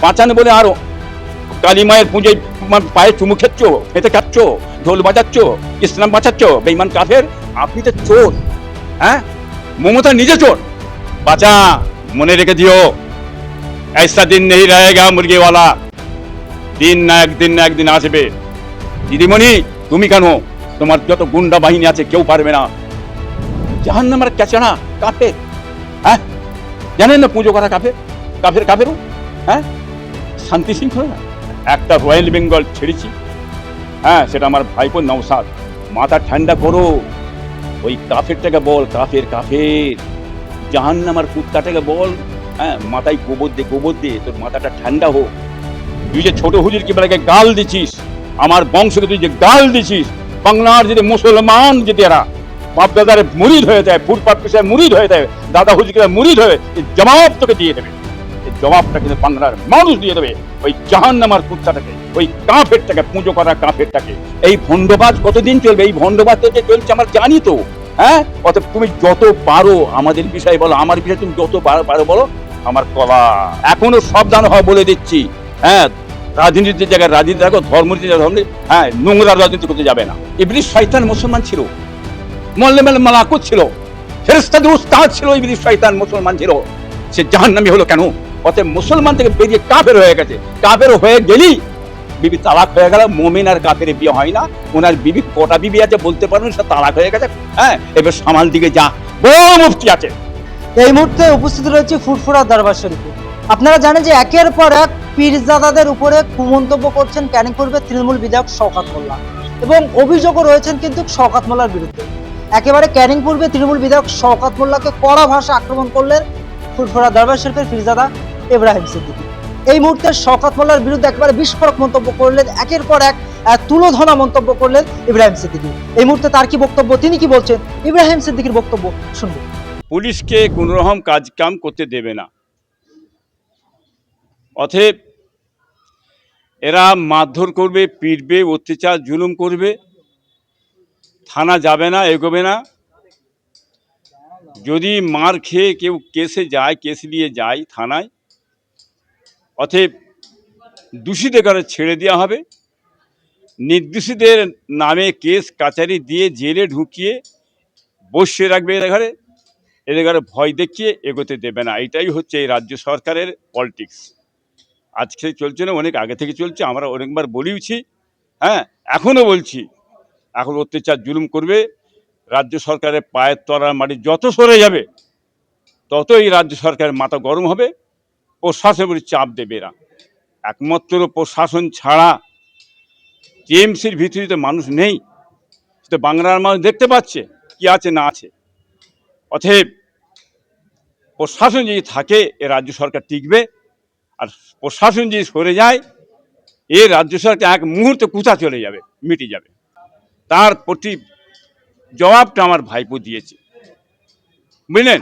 বাঁচানো বলে আরো কালী মায়ের পুজোয় মা- পায়ে চুমু খেচ্ছ খেতে খাচ্ছ ঢোল বাজাচ্ছ ইসলাম বাঁচাচ্ছ বেইমান কাফের আপনি তো চোর হ্যাঁ মমতা নিজে চোর বাঁচা মনে রেখে দিও ऐसा दिन नहीं रहेगा মুরগিওয়ালা দিন না একদিন না একদিন আসবে দিদিমণি তুমি কেন তোমার যত গুন্ডা বাহিনী আছে কেউ পারবে না জাহান নামার ক্যাচানা কাফের হ্যাঁ জানেন না পুজো করা কাফের কাফের কাফেরও হ্যাঁ শান্তি শৃঙ্খলা? একটা রয়্যাল বেঙ্গল ছেড়েছি। হ্যাঁ সেটা আমার ভাইপো নওসাদ মাথা ঠান্ডা করো। ওই কাফেরটাকে বল, কাফের কাফের। জাহান নামার কুত্তাটাকে বল। হ্যাঁ মাথায় গোবর দে গোবর দে, তোর মাথাটা ঠান্ডা হোক। তুই যে ছোট হুজুর কি বেলাকে গাল দিছিস? আমার বংশকে তুই যে গাল দিছিস? বাংলার যদি মুসলমান, যদি এরা বাপ দাদারে মুরিদ হয়ে যায়, ফুটপাত পেশায় মুরিদ হয়ে যায়, দাদা হুজুরকে মুরিদ হয়ে জবাব তোকে দিয়ে দেবে। জবাবটা কিন্তু বাংলার মানুষ দিয়ে দেবে। ওই জাহান নামার কুত্তাটাকে, ওই কাফেরটাকে, পুজো করা কাফেরটাকে। এই ভণ্ডবাদ কতদিন চলবে? এই ভণ্ডবাদ তো যে চলছে, আমার জানি তো। হ্যাঁ? অতএব তুমি যত পারো আমাদের বিষয়ে বলো, আমার বিষয়ে তুমি যত পারো পারো বলো, আমার কলা। এখনও সাবধান হওয়া বলে দিচ্ছি। হ্যাঁ? রাজনীতির জায়গায় রাজনীতি দেখো ধর্মনীতি ধর্ম হ্যাঁ? নোংরা রাজনীতি করতে যাবে না। ইবলিশ শয়তান মুসলমান ছিল। মল্লে মেলে মালাকুত ছিল। ফেরেস্তাদের উস্তাদ ছিল ইবলিশ শয়তান মুসলমান ছিল। সে জাহান্নামী হলো কেন? অতএব মুসলমান থেকে বেরিয়ে কাফের হয়ে গেছে। কাফের হয়ে গেলেই বিবি তালাক হয়ে গেল, মোমিন আর কাফের বিয়ে হয় না। ওনার বিবি কটা বিবি আছে বলতে পারবেন সে তালাক হয়ে গেছে। হ্যাঁ এবার সামাল দিকে যা। বড় মুফতি আছে। এই মুহূর্তে উপস্থিত রয়েছে ফুরফুরা দরবার শরীফে। আপনারা জানেন যে একের পর এক পীরজাদাদের উপরে কুমন্তব্য করছেন ক্যানিং পূর্বের তৃণমূল বিধায়ক শওকাত মোল্লা। এবং অভিযোগও রয়েছেন কিন্তু শওকাত মোল্লার বিরুদ্ধে। একেবারে ক্যানিং পূর্বে তৃণমূল বিধায়ক শওকাত মোল্লাকে কড়া ভাষা আক্রমণ করলেন ফুরফুরা দরবার শরীফের পীরজাদা। ইব্রাহিম সিদ্দিকী। এই মুহূর্তে শওকাত মোল্লার বিরুদ্ধে একবারে বিস্ফোরক মন্তব্য করলেন, একের পর এক তুলোধনা মন্তব্য করলেন ইব্রাহিম সিদ্দিকী। এই মুহূর্তে তার কি বক্তব্য? তিনি কি বলছেন? ইব্রাহিম সিদ্দিকীর বক্তব্য শুনব পুলিশকে কোনো রকম কাজ কাম করতে দেবে না। অতএব এরা মারধর করবে, পিটবে, অত্যাচার, জুলুম করবে। থানা যাবে না, এগোবে না। যদি মার খেয়ে কেউ কেসে যায়, কেস নিয়ে যায় থানায় অতএব দোষীদের কারণে ছেড়ে দেওয়া হবে। নির্দোষীদের নামে কেস কাচারি দিয়ে জেলে ঢুকিয়ে বসিয়ে রাখবে এদের ঘরে। এদের ঘরে ভয় দেখিয়ে এগোতে দেবে না। এটাই হচ্ছে এই রাজ্য সরকারের পলিটিক্স। আজকে চলছে না, অনেক আগে থেকে চলছে। আমরা অনেকবার বলিওছি হ্যাঁ এখনও বলছি। এখন অত্যাচার জুলুম করবে। রাজ্য সরকারের পায়ের তলার মাটি যত সরে যাবে তত এই রাজ্য সরকারের মাথা গরম হবে। প্রশাসনের চাপ দেবে এরা। একমাত্র প্রশাসন ছাড়া টিএমসির ভিতরে তো মানুষ নেই। তো বাংলার মানুষ দেখতে পাচ্ছে কি আছে, না আছে। অতএব প্রশাসন যদি থাকে, এ রাজ্য সরকার টিকবে। আর প্রশাসন যদি সরে যায়, এ রাজ্য সরকার এক মুহূর্তে কোথা চলে যাবে, মিটে যাবে। তার প্রতি জবাবটা আমার ভাইপো দিয়েছে। বুঝলেন?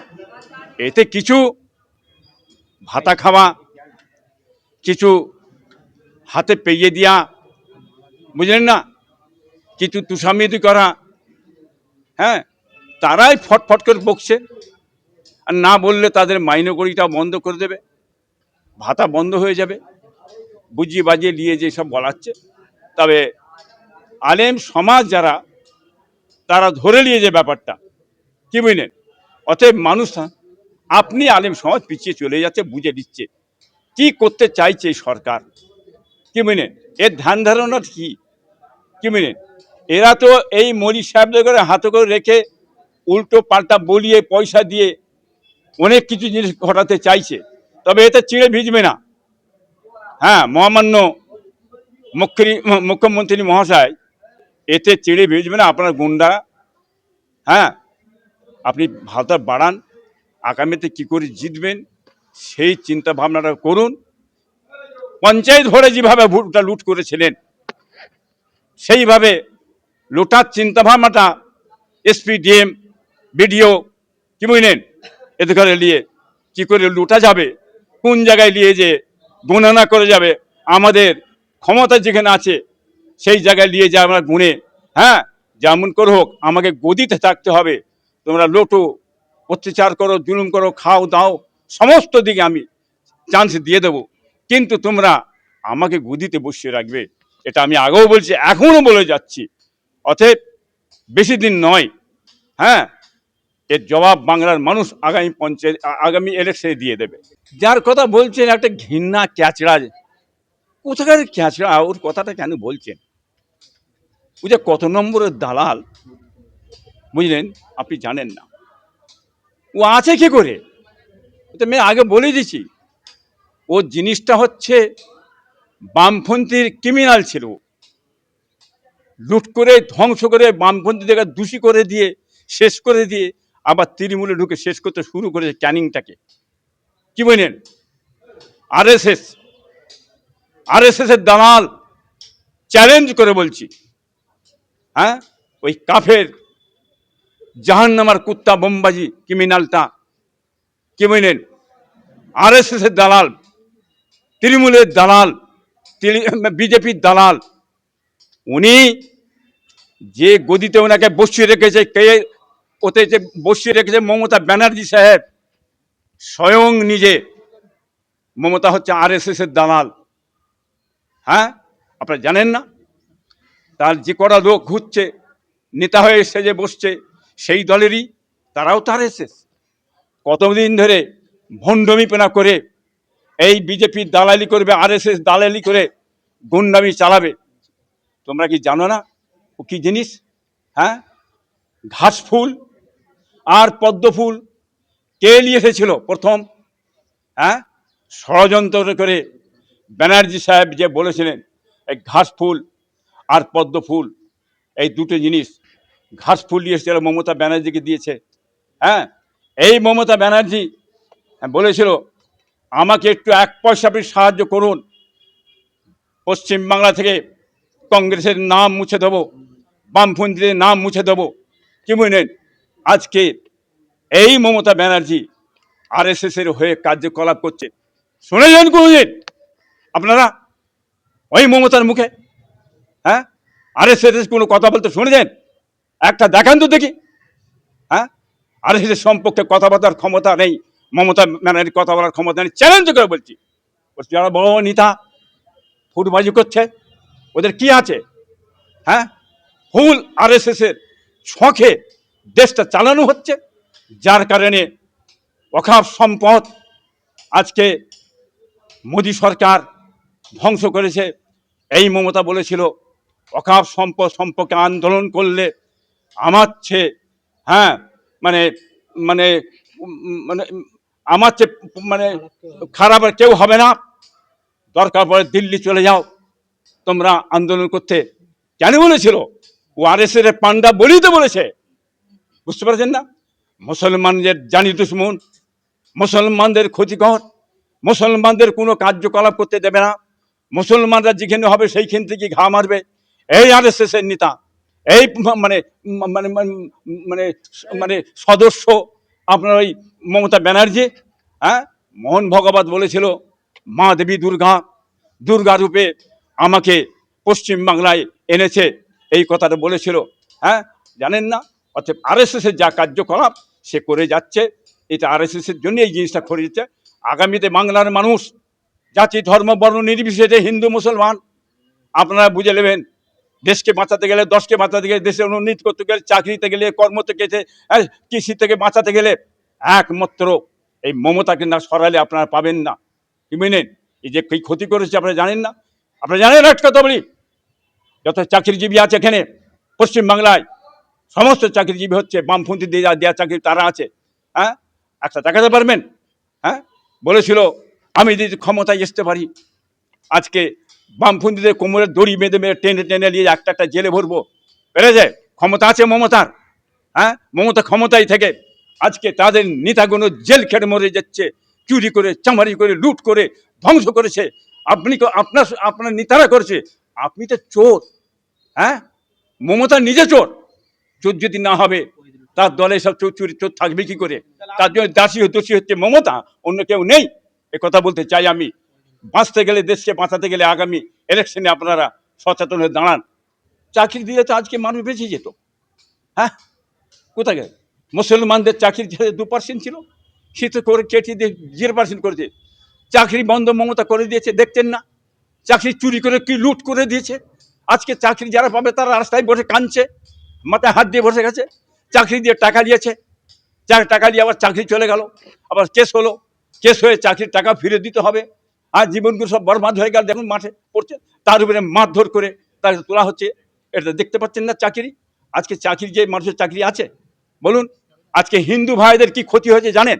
এতে কিছু ভাতা খাওয়া, কিছু হাতে পেয়ে দেওয়া বুঝলেন না? কিছু তুষামিদি করা হ্যাঁ? তারাই ফটফট করে বকছে। আর না বললে তাদের মাইনে কড়িটা বন্ধ করে দেবে। ভাতা বন্ধ হয়ে যাবে। বুঝিয়ে বাজিয়ে নিয়ে যে সব বলাচ্ছে। তবে আলেম সমাজ যারা, তারা ধরে নিয়ে যে ব্যাপারটা। কি বুঝলেন? অতএব মানুষ আপনি আলেম সমাজ পিছিয়ে চলে যাচ্ছে, বুঝে দিচ্ছে কি করতে চাইছে সরকার? কি বুঝলেন এর ধ্যান ধারণা কি? কি বুঝলেন এরা তো এই মরি সাহেবদের করে হাতে করে রেখে উল্টো পাল্টা বলিয়ে, পয়সা দিয়ে অনেক কিছু জিনিস ঘটাতে চাইছে। তবে এতে চিড়ে ভিজবে না। হ্যাঁ মহামান্য মুখ্যী মুখ্যমন্ত্রী মহাশয়, এতে চিড়ে ভিজবে না আপনার গুন্ডা হ্যাঁ আপনি ভাতা বাড়ান। আগামীতে কি করে জিতবেন, সেই চিন্তা ভাবনাটা করুন। পঞ্চায়েত ভরে যেভাবে ভোটটা লুট করেছিলেন, সেইভাবে লুটার চিন্তাভাবনাটা এসপি, ডিএম, বিডিও কি বুঝলেন? এতে করে নিয়ে কি করে লুটা যাবে, কোন জায়গায় নিয়ে যে গণনা করে যাবে, আমাদের ক্ষমতা যেখানে আছে, সেই জায়গায় নিয়ে যে আমরা গুণে হ্যাঁ যেমন করে হোক, আমাকে গদিতে থাকতে হবে, তোমরা লোটো অত্যাচার করো, জুলুম করো, খাও, দাও, সমস্ত দিকে আমি চান্স দিয়ে দেবো। কিন্তু তোমরা আমাকে গদিতে বসিয়ে রাখবে, এটা আমি আগেও বলছি, এখনও বলে যাচ্ছি। অতএব বেশি দিন নয় হ্যাঁ? এর জবাব বাংলার মানুষ আগামী পঞ্চায়েত, আগামী ইলেকশনে দিয়ে দেবে। যার কথা বলছেন, একটা ঘৃণা ক্যাচড়া কোথাকার ক্যাচড়া? ওর কথাটা কেন বলছেন? ও যে কত নম্বরের দালাল, বুঝলেন? আপনি জানেন না। ও আছে কি করে? তো মেয়ে আগে বলে দিছি। ও জিনিসটা হচ্ছে বামপন্থীর ক্রিমিনাল ছিল। লুট করে, ধ্বংস করে বামপন্থীদের দোষী করে দিয়ে, শেষ করে দিয়ে আবার তৃণমূলে ঢুকে শেষ করতে শুরু করেছে ক্যানিংটাকে। কি বলেন R S S R S এর দালাল চ্যালেঞ্জ করে বলছি। হ্যাঁ? ওই কাফের জাহান্নামার কুত্তা বোমবাজি ক্রিমিনালটা কি বললেন? আর এস এর দালাল, তৃণমূলের দালাল বিজেপির দালাল। উনি যে গদিতে ওনাকে বসিয়ে রেখেছে, কে ওতে যে বসিয়ে রেখেছে মমতা ব্যানার্জি সাহেব, স্বয়ং নিজে মমতা হচ্ছে আর এর দালাল। হ্যাঁ? আপনারা জানেন না? তার যে কটা লোক ঘুরছে, নেতা হয়ে সেজে বসছে সেই দলেরই তারাও তার এসেস কতদিন ধরে ভণ্ডমিপনা করে এই বিজেপির দালালি করবে আর এস দালালি করে গুন্ডামি চালাবে। তোমরা কি জানো না ও কি জিনিস? হ্যাঁ? ঘাস ফুল আর পদ্ম ফুল কে নিয়ে এসেছিল প্রথম? হ্যাঁ? ষড়যন্ত্র করে ব্যানার্জি সাহেব যে বলেছিলেন, এই ঘাস ফুল আর পদ্ম ফুল, এই দুটো জিনিস ঘাস ফুল নিয়ে এসেছিল, মমতা ব্যানার্জিকে দিয়েছে। হ্যাঁ এই মমতা ব্যানার্জি বলেছিল, আমাকে একটু এক পয়সা আপনি সাহায্য করুন। পশ্চিমবাংলা থেকে কংগ্রেসের নাম মুছে দেবো, বামপন্থীদের নাম মুছে দেবো। কি বুঝলেন আজকে এই মমতা ব্যানার্জি আর এস এর হয়ে কার্যকলাপ করছে। শুনেছেন কোনোদিন? আপনারা? ওই মমতার মুখে? হ্যাঁ? আর এস কোনো কথা বলতে শুনেছেন? একটা দেখান তো দেখি। হ্যাঁ? আর এর সম্পর্কে কথা বলার ক্ষমতা নেই, মমতা ব্যানার্জির কথা বলার ক্ষমতা নেই চ্যালেঞ্জ করে বলছি। বলছি, যারা বড় নেতা, ফুটবাজি করছে, ওদের কি আছে? হ্যাঁ? ফুল আর এস এর শখে দেশটা চালানো হচ্ছে, যার কারণে অখাপ সম্পদ আজকে মোদী সরকার ধ্বংস করেছে। এই মমতা বলেছিল অকাপ সম্পদ সম্পর্কে আন্দোলন করলে আমার চেয়ে হ্যাঁ মানে মানে মানে আমার চেয়ে মানে খারাপ আর কেউ হবে না। দরকার পড়ে দিল্লি চলে যাও। তোমরা আন্দোলন করতে। কেন বলেছিল? ও আর এস এর পান্ডা বলেই তো বলেছে। বুঝতে পারছেন না? মুসলমানদের জানি দুশ্মন। মুসলমানদের ক্ষতিকর। মুসলমানদের কোনো কার্যকলাপ করতে দেবে না। মুসলমানরা যেখানে হবে সেইখান থেকে ঘা মারবে। এই আর এস এর নেতা। এই মানে মানে মানে- মানে সদস্য আপনার ওই মমতা ব্যানার্জি হ্যাঁ? মোহন ভগবত বলেছিল, মা দেবী দুর্গা দুর্গা রূপে আমাকে পশ্চিমবাংলায় এনেছে। এই কথাটা বলেছিল হ্যাঁ? জানেন না? অর্থাৎ আর আরএসএসের যা কার্যকলাপ, সে করে যাচ্ছে। এটা আর আরএসএসের জন্য এই জিনিসটা করে দিচ্ছে আগামীতে বাংলার মানুষ, জাতি, ধর্ম, বর্ণ নির্বিশেষে হিন্দু, মুসলমান, আপনারা বুঝে নেবেন দেশকে বাঁচাতে গেলে দশকে বাঁচাতে গেলে দেশের উন্নতি করতে গেলে চাকরিতে গেলে কর্মতে গেছে হ্যাঁ, কৃষি থেকে বাঁচাতে গেলে একমাত্র এই মমতাকে না সরালে আপনারা পাবেন না। বুঝলেন এই যে কি ক্ষতি করেছে আপনারা জানেন না? আপনারা জানেন একটা কথা বলি যত চাকরিজীবী আছে এখানে পশ্চিমবাংলায় সমস্ত চাকরিজীবী হচ্ছে বামপন্থী দেওয়া দেওয়া চাকরি তারা আছে। হ্যাঁ একটা দেখাতে পারবেন? হ্যাঁ বলেছিল আমি যদি ক্ষমতায় আসতে পারি আজকে বামপন্থীদের কোমরে দড়ি বেঁধে বেঁধে টেনে টেনে নিয়ে একটা একটা জেলে ভরবো। পেরেছে? ক্ষমতা আছে, মমতার। হ্যাঁ? মমতা ক্ষমতায় থেকে আজকে তাদের নেতাগুলো জেল খেটে মরে যাচ্ছে, চুরি করে, চামারি করে, লুট করে, ধ্বংস করেছে। আপনি আপনার আপনার নেতারা করেছে। আপনি তো চোর। হ্যাঁ? মমতা নিজে চোর। চোর যদি না হবে, তার দলে সব চোর চুরি, চোর থাকবে কি করে? তার জন্য দাসী দোষী হচ্ছে মমতা, অন্য কেউ নেই। এ কথা বলতে চাই আমি। বাঁচতে গেলে দেশকে বাঁচাতে গেলে আগামী ইলেকশনে আপনারা সচেতন হয়ে দাঁড়ান। চাকরি দিলে তো আজকে মানুষ বেঁচে যেত। হ্যাঁ? কোথায় গেল? মুসলমানদের চাকরি দু পার্সেন্ট ছিল। শীত করে কেটে দিয়ে জিরো পার্সেন্ট করেছে চাকরি বন্ধ মমতা করে দিয়েছে, দেখতেন না। চাকরি চুরি করে কি লুট করে দিয়েছে? আজকে চাকরি যারা পাবে তারা রাস্তায় বসে কাঁদছে, মাথায় হাত দিয়ে বসে গেছে। চাকরি দিয়ে টাকা দিয়েছে। টাকা দিয়ে আবার চাকরি চলে গেল, আবার কেস হলো। কেস হয়ে চাকরির টাকা ফিরে দিতে হবে। আর জীবনগুলো সব বরবাদ হয়ে গেল, দেখুন মাঠে পড়ছে, তার উপরে মারধর করে তার তোলা হচ্ছে, এটা দেখতে পাচ্ছেন না চাকরি? আজকে চাকরি যে মানুষের চাকরি আছে, বলুন, আজকে হিন্দু ভাইদের কি ক্ষতি হয়েছে জানেন?